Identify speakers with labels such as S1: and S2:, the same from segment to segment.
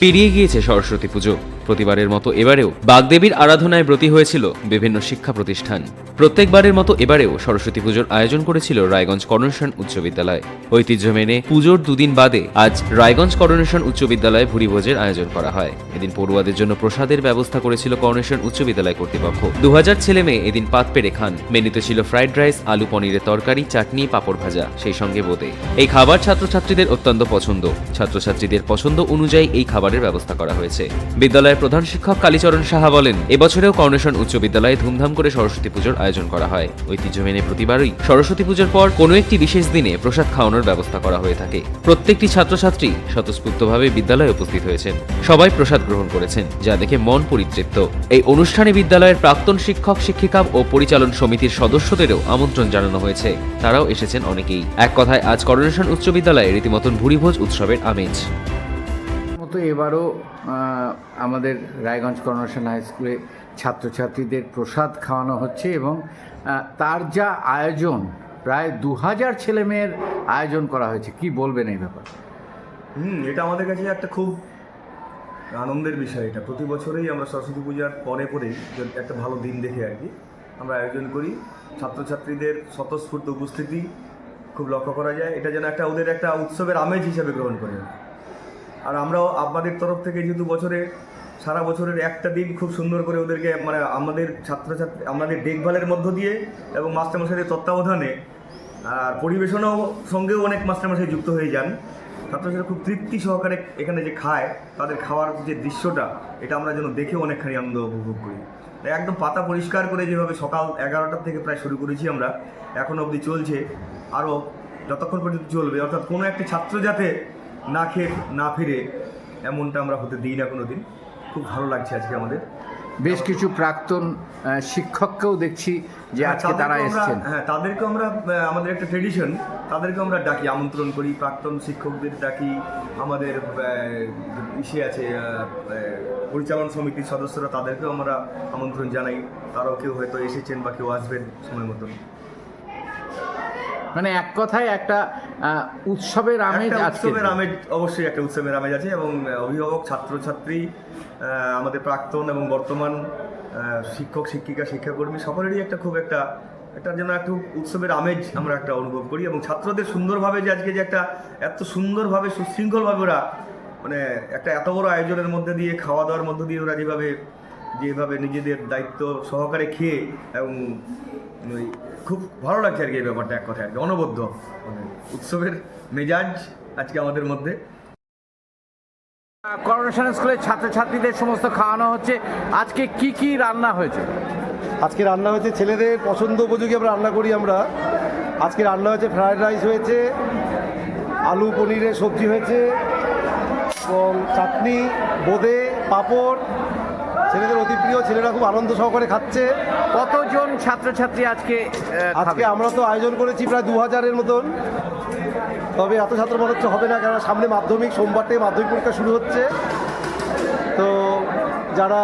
S1: পেরিয়ে গিয়েছে সরস্বতী পুজো। প্রতিবারের মতো এবারেও বাগদেবীর আরাধনায় ব্রতী হয়েছিল বিভিন্ন শিক্ষা প্রতিষ্ঠান। প্রত্যেকবারের মতো এবারেও সরস্বতী পুজোর আয়োজন করেছিল রায়গঞ্জ করোনেশন উচ্চ বিদ্যালয়। ঐতিহ্য মেনে পুজোর দুদিন বাদে আজ রায়গঞ্জ করোনেশন উচ্চ বিদ্যালয়ে ভুরিভোজের আয়োজন করা হয়। এদিন পড়ুয়াদের জন্য প্রসাদের ব্যবস্থা করেছিল করোনেশন উচ্চ বিদ্যালয় কর্তৃপক্ষ। দু হাজার ছেলে মেয়ে এদিন পাত পেরে খান। মেনুতে ছিল ফ্রাইড রাইস, আলু পনিরের তরকারি, চাটনি, পাঁপড় ভাজা। সেই সঙ্গে বোঁদে। এই খাবার ছাত্রছাত্রীদের অত্যন্ত পছন্দ। ছাত্রছাত্রীদের পছন্দ অনুযায়ী এই খাবারের ব্যবস্থা করা হয়েছে। বিদ্যালয়ের প্রধান শিক্ষক কালীচরণ সাহা বলেন, এবছরেও করোনেশন উচ্চ বিদ্যালয়ে ধুমধাম করে সরস্বতী পুজোর আয়োজন করা হয়। ঐতিহ্য মেনে প্রতিবারই সরস্বতী পুজোর পর কোনো একটি বিশেষ দিনে প্রসাদ খাওয়ানোর ব্যবস্থা করা হয়ে থাকে। প্রত্যেকটি ছাত্রছাত্রী স্বতঃস্ফূর্তভাবে বিদ্যালয়ে উপস্থিত হয়েছেন। সবাই প্রসাদ গ্রহণ করেছেন, যা দেখে মন পরিতৃপ্ত। এই অনুষ্ঠানে বিদ্যালয়ের প্রাক্তন শিক্ষক, শিক্ষিকা ও পরিচালন সমিতির সদস্যদেরও আমন্ত্রণ জানানো হয়েছে। তারাও এসেছেন অনেকেই। এক কথায়, আজ করোনেশন উচ্চ বিদ্যালয়ে রীতিমতন ভুরিভোজ উৎসবের আমেজ।
S2: মতো এবারও আমাদের রায়গঞ্জ কর্নেশন হাই স্কুলে ছাত্রছাত্রীদের প্রসাদ খাওয়ানো হচ্ছে এবং তার যা আয়োজন, প্রায় দু হাজার ছেলেমেয়ের আয়োজন করা হয়েছে। কি বলবেন এই ব্যাপারে?
S3: হুম, এটা আমাদের কাছে একটা খুব আনন্দের বিষয়। এটা প্রতি বছরেই আমরা সরস্বতী পূজার পরে পরেই একটা ভালো দিন দেখে আর কি আমরা আয়োজন করি। ছাত্রছাত্রীদের স্বতঃস্ফূর্ত উপস্থিতি খুব লক্ষ্য করা যায়। এটা যেন একটা ওদের একটা উৎসবের আমেজ হিসাবে গ্রহণ করে। আর আমরাও আপনাদের তরফ থেকে যেহেতু বছরে, সারা বছরের একটা দিন খুব সুন্দর করে ওদেরকে মানে আমাদের ছাত্রছাত্রী, আমাদের দেখভালের মধ্য দিয়ে এবং মাস্টারমশাইদের তত্ত্বাবধানে আর পরিবেশনাও সঙ্গেও অনেক মাস্টারমশাই যুক্ত হয়ে যান। ছাত্রছাত্রীরা খুব তৃপ্তি সহকারে এখানে যে খায়, তাদের খাওয়ার যে দৃশ্যটা, এটা আমরা যেন দেখে অনেকখানি আনন্দ উপভোগ করি। একদম পাতা পরিষ্কার করে যেভাবে সকাল এগারোটার থেকে প্রায় শুরু করেছি আমরা, এখন অবধি চলছে, আরও যতক্ষণ পর্যন্ত চলবে, অর্থাৎ কোনো একটি ছাত্র যাতে না খেয়ে না ফিরে এমনটা আমরা হতে দিই না কোনো দিন খুব ভালো লাগছে আজকে আমাদের।
S2: বেশ কিছু প্রাক্তন শিক্ষককেও দেখছি যে
S3: হ্যাঁ,
S2: আজকে তারা এসছেন।
S3: হ্যাঁ তাদেরকে আমরা আমাদের একটা ট্রেডিশন তাদেরকে আমরা ডাকি আমন্ত্রণ করি প্রাক্তন শিক্ষকদের ডাকি আমাদের ইসে আছে পরিচালন সমিতির সদস্যরা তাদেরকেও আমরা আমন্ত্রণ জানাই। তারাও কেউ হয়তো এসেছেন বা কেউ আসবেন সময় মতন।
S2: মানে এক কথায় একটা উৎসবের আমেজ
S3: উৎসবের আমেজ অবশ্যই একটা উৎসবের আমেজ আছে এবং অভিভাবক ছাত্রছাত্রী আমাদের প্রাক্তন এবং বর্তমান শিক্ষক শিক্ষিকা শিক্ষাকর্মী সকলেরই একটা খুব একটা একটা যেন একটু উৎসবের আমেজ আমরা একটা অনুভব করি এবং ছাত্রদের সুন্দরভাবে যে আজকে যে একটা এত সুন্দরভাবে সুশৃঙ্খলভাবে ওরা মানে একটা এত বড় আয়োজনের মধ্যে দিয়ে খাওয়া দাওয়ার মধ্যে দিয়ে ওরা যেভাবে যেভাবে নিজেদের দায়িত্ব সহকারে খেয়ে এবং ওই খুব ভালো লাগছে আর কি এই ব্যাপারটা এক কথায় আর কি অনবদ্য। মানে উৎসবের মেজাজ আজকে আমাদের মধ্যে।
S2: করোনেশন স্কুলের ছাত্রছাত্রীদের সমস্ত খাওয়ানো হচ্ছে। আজকে কি কি রান্না হয়েছে?
S4: আজকে রান্না হয়েছে ছেলেদের পছন্দ উপযোগী আমরা রান্না করি আমরা। আজকে রান্না হয়েছে ফ্রায়েড রাইস হয়েছে আলু পনিরের সবজি হয়েছে এবং চাটনি বোঁদে পাঁপড় ছেলেদের অতি প্রিয় ছেলেরা খুব আনন্দ সহকারে খাচ্ছে।
S2: কতজন ছাত্রছাত্রী আজকে
S4: আজকে আমরা তো আয়োজন করেছি প্রায় দু হাজারের মতন। তবে এত ছাত্র মনে হচ্ছে হবে না কারণ সামনে মাধ্যমিক সোমবার থেকে মাধ্যমিক পরীক্ষা শুরু হচ্ছে। তো যারা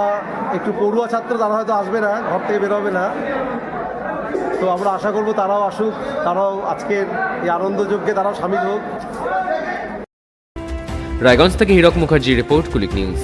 S4: একটু পড়ুয়া ছাত্র তারা হয়তো আসবে না ঘর থেকে বেরোবে না। তো আমরা আশা করব তারাও আসুক তারাও আজকের এই আনন্দযজ্ঞে তারাও সামিল হোক।
S1: রায়গঞ্জ থেকে হীরক মুখার্জি রিপোর্ট কুলিক নিউজ।